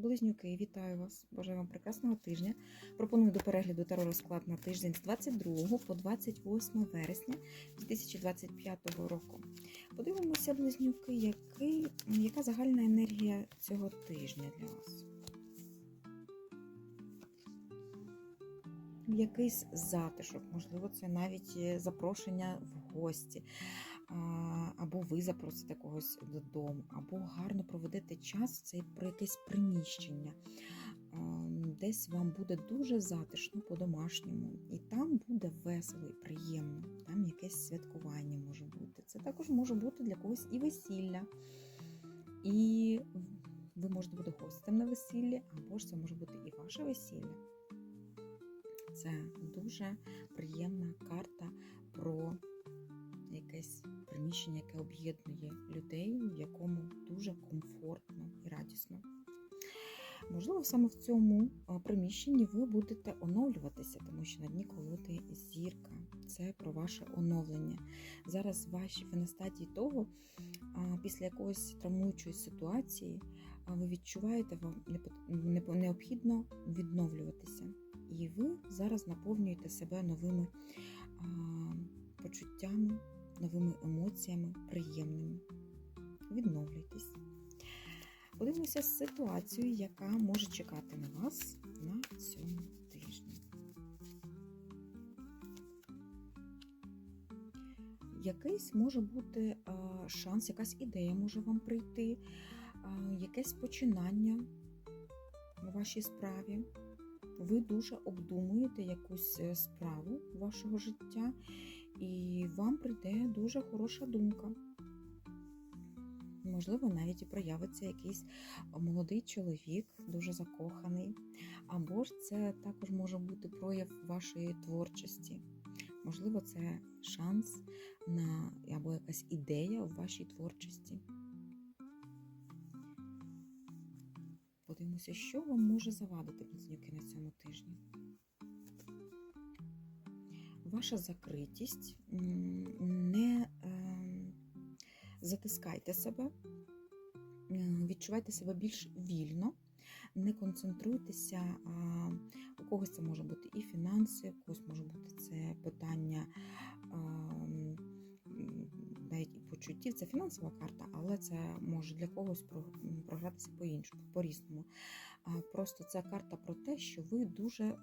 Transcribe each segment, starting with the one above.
Близнюки, вітаю вас! Бажаю вам прекрасного тижня. Пропоную до перегляду таро розклад на тиждень з 22 по 28 вересня 2025 року. Подивимося, близнюки, який, яка загальна енергія цього тижня для вас. Якийсь затишок, можливо, це навіть е, запрошення в гості, або ви запросите когось додому, або гарно проведете час в цей про якесь приміщення. Десь вам буде дуже затишно по-домашньому, і там буде весело і приємно. Там якесь святкування може бути. Це також може бути для когось і весілля. І ви можете бути гостем на весіллі, або ж це може бути і ваше весілля. Це дуже приємна карта про якесь приміщення, яке об'єднує людей, в якому дуже комфортно і радісно. Можливо, саме в цьому приміщенні ви будете оновлюватися, тому що на дні колоди зірка. Це про ваше оновлення. Зараз ваші ви на стадії того, після якоїсь травмуючої ситуації ви відчуваєте, вам необхідно відновлюватися. І ви зараз наповнюєте себе новими почуттями, новими емоціями, приємними. Відновлюйтесь. Подивимося ситуацію, яка може чекати на вас на цьому тижні. Якийсь може бути шанс, якась ідея може вам прийти, якесь починання у вашій справі ви дуже обдумуєте якусь е, справу вашого життя, і вам прийде дуже хороша думка. Можливо, навіть і проявиться якийсь молодий чоловік, дуже закоханий. Або ж це також може бути прояв вашої творчості. Можливо, це шанс на або якась ідея в вашій творчості. Подивимося, що вам може завадити близнюки на цьому тижні. Ваша закритість. Не е, затискайте себе, відчувайте себе більш вільно, не концентруйтеся. У когось це може бути і фінанси, у когось може бути це питання почуттів. Це фінансова карта, але це може для когось програтися по-іншому, по-різному. Просто це карта про те, що ви дуже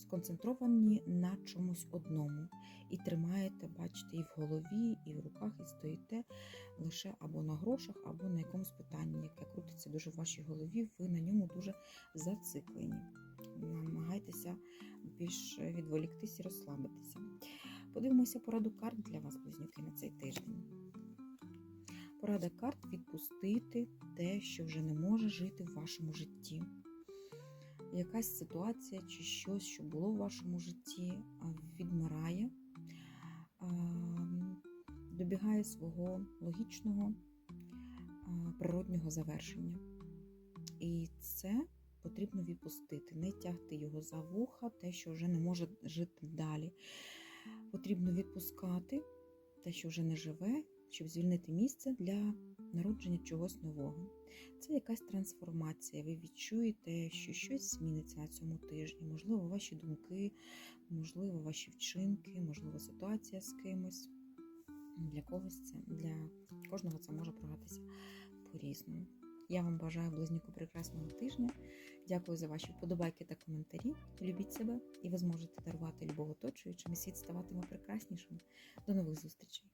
сконцентровані на чомусь одному. І тримаєте, бачите, і в голові, і в руках, і стоїте лише або на грошах, або на якомусь питанні, яке крутиться дуже в вашій голові, ви на ньому дуже зациклені. Намагайтеся більш відволіктись і розслабитися. Подивимося пораду карт для вас, близнюки, на цей тиждень. Порада карт відпустити те, що вже не може жити в вашому житті. Якась ситуація чи щось, що було в вашому житті, відмирає, добігає свого логічного природнього завершення. І це потрібно відпустити, не тягти його за вуха, те, що вже не може жити далі. Потрібно відпускати те, що вже не живе, щоб звільнити місце для народження чогось нового. Це якась трансформація. Ви відчуєте, що щось зміниться на цьому тижні. Можливо, ваші думки, можливо, ваші вчинки, можливо, ситуація з кимось. Для когось це, для кожного це може програтися по-різному. Я вам бажаю близнюку прекрасного тижня. Дякую за ваші вподобайки та коментарі. Любіть себе, і ви зможете дарувати любов оточуючим, і світ ставатиме прекраснішим. До нових зустрічей!